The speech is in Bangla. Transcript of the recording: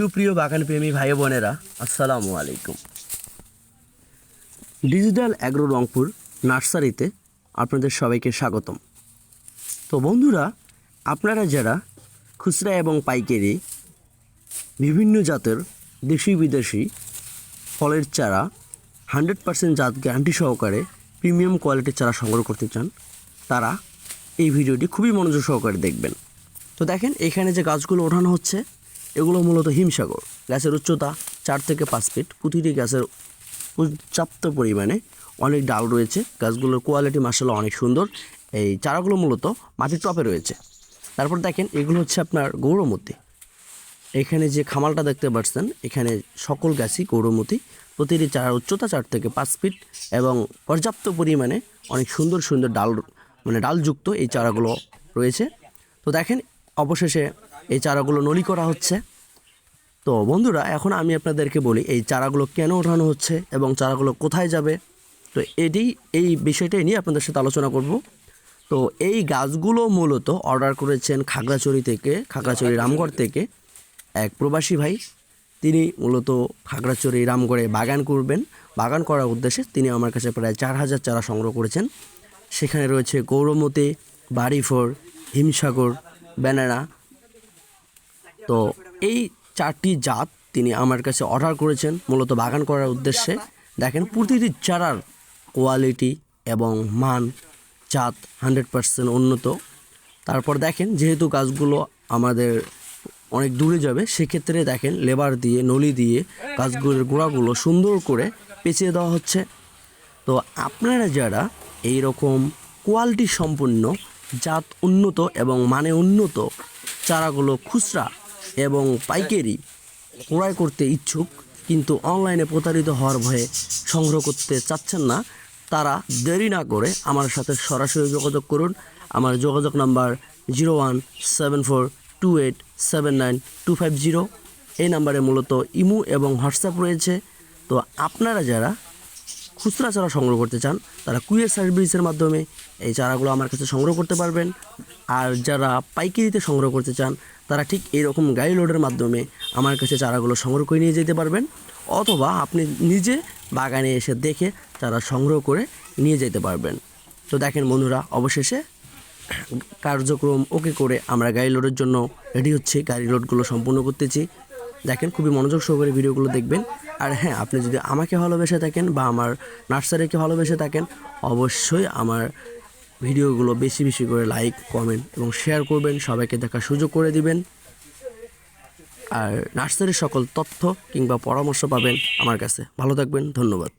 সুপ্রিয় বাগানপ্রেমী ভাই বোনেরা, আসসালামু আলাইকুম। ডিজিটাল অ্যাগ্রো রংপুর নার্সারিতে আপনাদের সবাইকে স্বাগতম। তো বন্ধুরা, আপনারা যারা খুচরা এবং পাইকারি, বিভিন্ন জাতের দেশি বিদেশি ফলের চারা হান্ড্রেড পার্সেন্ট জাত গ্যারান্টি সহকারে প্রিমিয়াম কোয়ালিটির চারা সংগ্রহ করতে চান, তারা এই ভিডিওটি খুবই মনোযোগ সহকারে দেখবেন। তো দেখেন, এখানে যে গাছগুলো ওঠানো হচ্ছে এগুলো মূলত হিমসাগর। গ্যাসের উচ্চতা চার থেকে পাঁচ ফিট প্রতিটি গ্যাসের পর্যাপ্ত পরিমাণে অনেক ডাল রয়েছে। গাছগুলোর কোয়ালিটি মাসাল্লাহ অনেক সুন্দর। এই চারাগুলো মূলত মাটির টপে রয়েছে। তারপর দেখেন, এগুলো হচ্ছে আপনার গৌরমতি এখানে যে খামালটা দেখতে পাচ্ছেন, এখানে সকল গাছই গৌরমতি প্রতিটি চারার উচ্চতা চার থেকে পাঁচ ফিট এবং পর্যাপ্ত পরিমাণে অনেক সুন্দর সুন্দর ডাল মানে ডালযুক্ত এই চারাগুলো রয়েছে। তো দেখেন, অবশেষে এই চারাগুলো নলি করা হচ্ছে। তো বন্ধুরা, এখন আমি আপনাদেরকে বলি, এই চারাগুলো কেন ওঠানো হচ্ছে এবং চারাগুলো কোথায় যাবে? তো এটি, এই বিষয়টাই নিয়ে আপনাদের সাথে আলোচনা করব। তো এই গাছগুলো মূলত অর্ডার করেছেন খাগড়াছড়ি থেকে, খাগড়াছড়ি রামগড় থেকে এক প্রবাসী ভাই। তিনি মূলত খাগড়াছড়ি রামগড়ে বাগান করবেন। বাগান করার উদ্দেশ্যে তিনি আমার কাছে প্রায় চার হাজার চারা সংগ্রহ করেছেন। সেখানে রয়েছে গৌরমতি, বাড়িফোর, হিমসাগর, ব্যানানা তো এই চারটি জাত তিনি আমার কাছে অর্ডার করেছেন, মূলত বাগান করার উদ্দেশ্যে। দেখেন, প্রতিটি চারার কোয়ালিটি এবং মান জাত হান্ড্রেড পার্সেন্ট উন্নত। তারপর দেখেন, যেহেতু গাছগুলো আমাদের অনেক দূরে যাবে, সেক্ষেত্রে দেখেন, লেবার দিয়ে, নলি দিয়ে গাছগুলোর গোড়াগুলো সুন্দর করে পেঁচিয়ে দেওয়া হচ্ছে। তো আপনারা যারা এই রকম কোয়ালিটি সম্পন্ন, জাত উন্নত এবং মানে উন্নত চারাগুলো খুচরা এবং পাইকারি ক্রয় করতে ইচ্ছুক, কিন্তু অনলাইনে প্রতারিত হওয়ার ভয়ে সংগ্রহ করতে চাচ্ছেন না। তারা দেরি না করে আমার সাথে সরাসরি যোগাযোগ করুন। আমার যোগাযোগ number zero one seven four two eight seven nine two five zero. এই নাম্বারে মূলত ইমু এবং হোয়াটসঅ্যাপ রয়েছে। তো আপনারা যারা খুচরা চারা সংগ্রহ করতে চান, তারা কুরিয়ার সার্ভিসের মাধ্যমে এই চারাগুলো আমার কাছে সংগ্রহ করতে পারবেন। আর যারা পাইকারিতে সংগ্রহ করতে চান তারা ঠিক এরকম গাড়ি লোডের মাধ্যমে আমার কাছে চারাগুলো সংগ্রহ করে নিয়ে যেতে পারবেন, অথবা আপনি নিজে বাগানে এসে দেখে চারা সংগ্রহ করে নিয়ে যেতে পারবেন। তো দেখেন বন্ধুরা, অবশেষে কার্যক্রম ওকে করে আমরা গাড়ি লোডের জন্য রেডি হচ্ছি, গাড়ি লোডগুলো সম্পূর্ণ করতেছি। দেখেন, খুবই মনোযোগ সহকারে ভিডিওগুলো দেখবেন। আর হ্যাঁ আপনি যদি আমাকে ভালোবেসে থাকেন বা আমার নার্সারিকে ভালোবেসে থাকেন, অবশ্যই আমার ভিডিওগুলো বেশি বেশি করে লাইক, কমেন্ট এবং শেয়ার করবেন। সবাইকে দেখার সুযোগ করে দিবেন। আর নার্সারির সকল তথ্য কিংবা পরামর্শ পাবেন আমার কাছে। ভালো থাকবেন। ধন্যবাদ।